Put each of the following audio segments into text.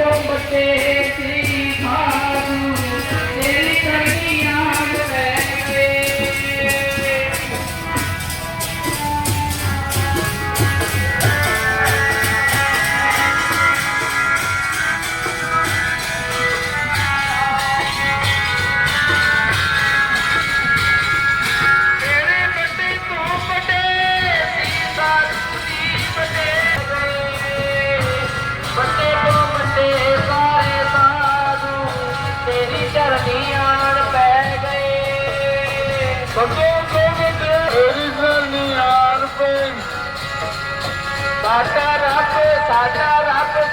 ತೊಂಬತ್ತೇ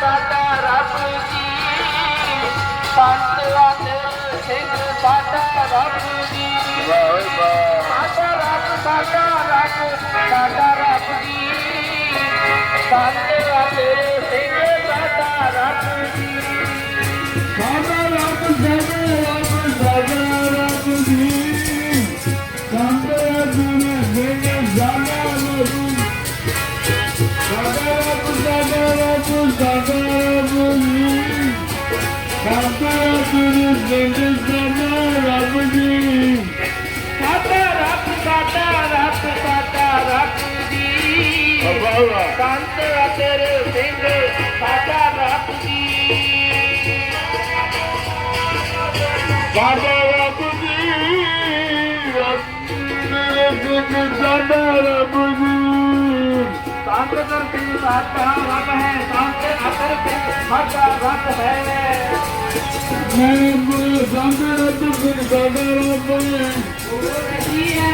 ਸਾਡਾ ਰੱਬ ਜੀ। ਸੰਤ ਆਦਰ ਸਿੰਘ ਸਾਡਾ ਰੱਬ ਜੀ। ਵਾਹ ਵਾਹ ਸਾਡਾ ਰੱਬ ਸਾਡਾ ਰੱਬ ਸਾਡਾ ਰੱਬ ਜੀ। ਸੰਤ ਆਦਰ ਸਿੰਘ ਸਾਡਾ ਰੱਬ ਜੀ। ਸਾਡਾ ਰੱਬ ਸਾਡਾ ਰੱਬ ਸਾਡਾ ਰੱਬ ਜੀ। ਸੰਤੇ ਗੁਰੂ ਸਿੰਘ ਜਾਨਾ ਮਰੂ ਸਾਡਾ ਰੱਬ ਸਾਡਾ ਰੱਬ ਗੁਰੂ ਸਿੰਘ ਰੱਬ ਜੀ ਸਾਡਾ ਰੱਬ ਸਾਡਾ ਰੱਬ ਸਾਡਾ ਰੱਬ ਜੀ ਬਾਬਾ ਸੰਤ ਤੇਰੇ ਸਿੰਘ ਸਾਡਾ ਰੱਬ ਜੀ ਸਾਡਾ ਰੱਬ ਜੀ ਰੱਬ ਸਿੰਘ ਸਾਡਾ ਰੱਬ ਜੀ ਸੰਤ ਸਿੰਘ ਸਾਡਾ ਰੱਬ ਹੈ ਸੰਤ ਅਤਰ ਸਿੰਘ ਸਾਡਾ ਰੱਬ ਹੈ। ਮੇਰੇ ਗੁਰੂ ਸੰਤ ਰੱਬ ਸਿੰਘ ਸਾਡਾ ਰੱਬ ਹੈ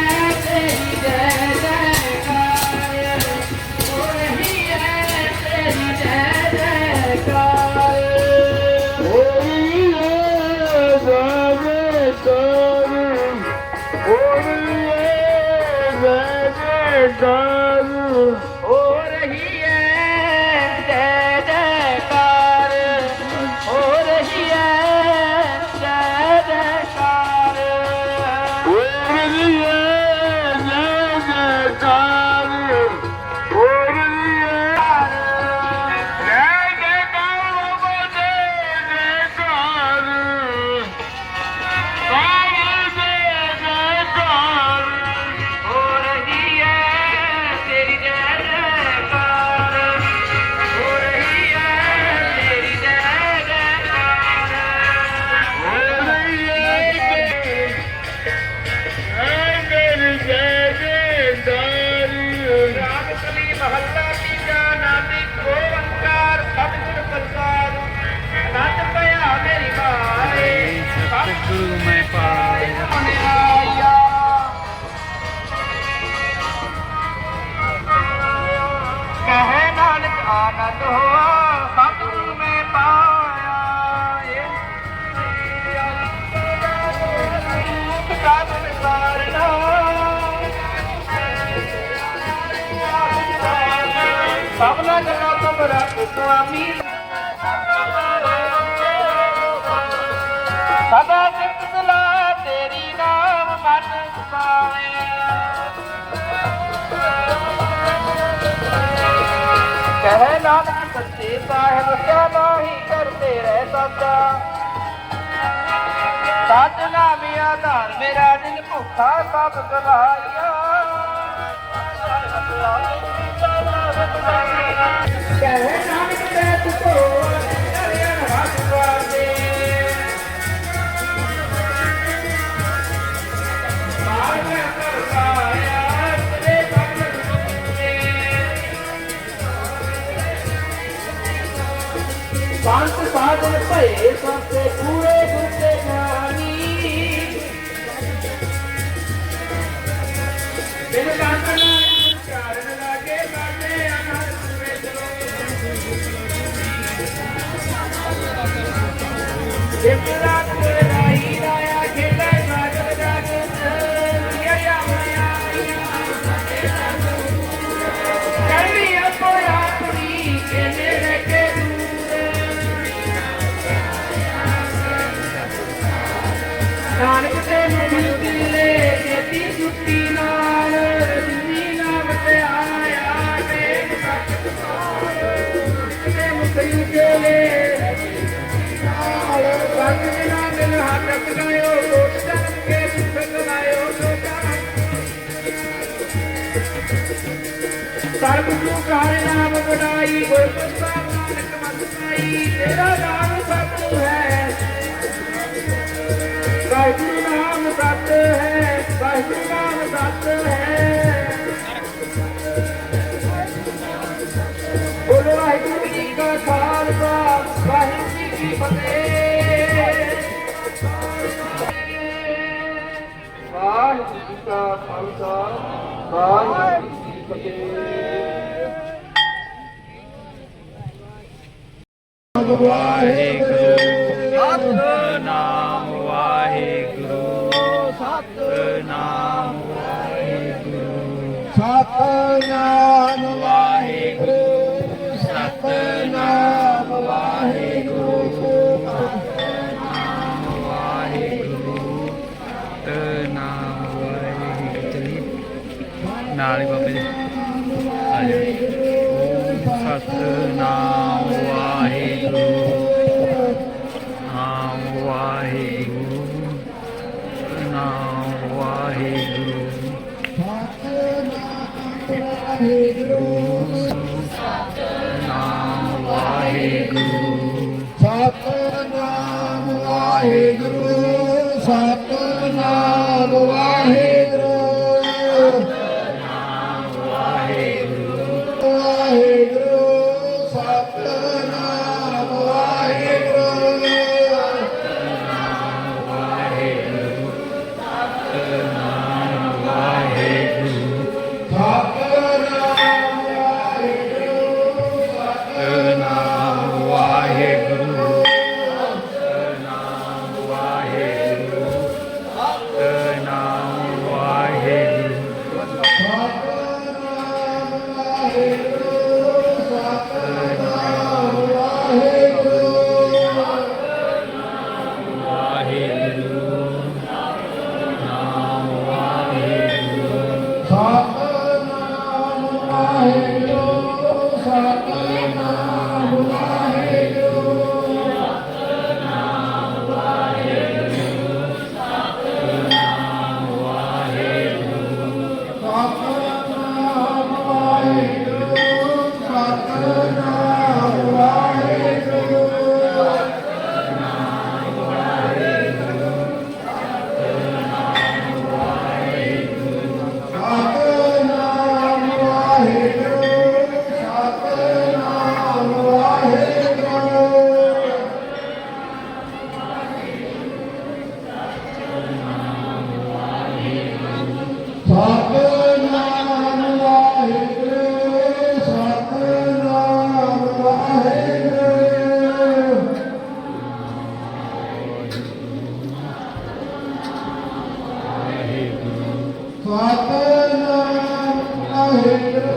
ਸਭਨਾ ਜਨਾ ਤੁਮ ਰੱਖ ਸੁਆਮੀ। ਨਾਨਕ ਸਾਹਿਬ ਕਿਆ ਨਾਹੀ ਕਰਦੇ ਰਹਿ ਸਦਾ ਸਤ ਨਾਮੀ ਆਧਾਰ ਮੇਰਾ ਦਿਲ ਭੁੱਖਾ ਸਭ ਗਵਾਇਆ ਸੰਤ ਸਾਧਨ ਭਏ ਸਭੇ ਪੂਰੇ ਗੁਰ ਤੇ ਗਿਆਨੀ ਬਿਨ ਕਾਰਨ ਕਾਰਨ ਲਾਗੇ, ਸਾਡੇ ਅਨੰਦ ਵਿੱਚ ਲੋਕ ਜਿਤਨਾ सतगुरु कार नाम बनाई गुर प्रसाद नानक मसाई तेरा नाम सतगुरु है सतगुरु नाम सत है सतगुरु नाम सत है बोलो वाहिगुरु जी का खालसा वाहिगुरु जी की फतेह वाहिगुरु जी का खालसा वाहिगुरु Yeah. Yeah. ਨਾਲ ਹੀ ਬਾਬੇ ਜੀ। ਆ ਜਾ ਸਤਨਾਮ। Father, I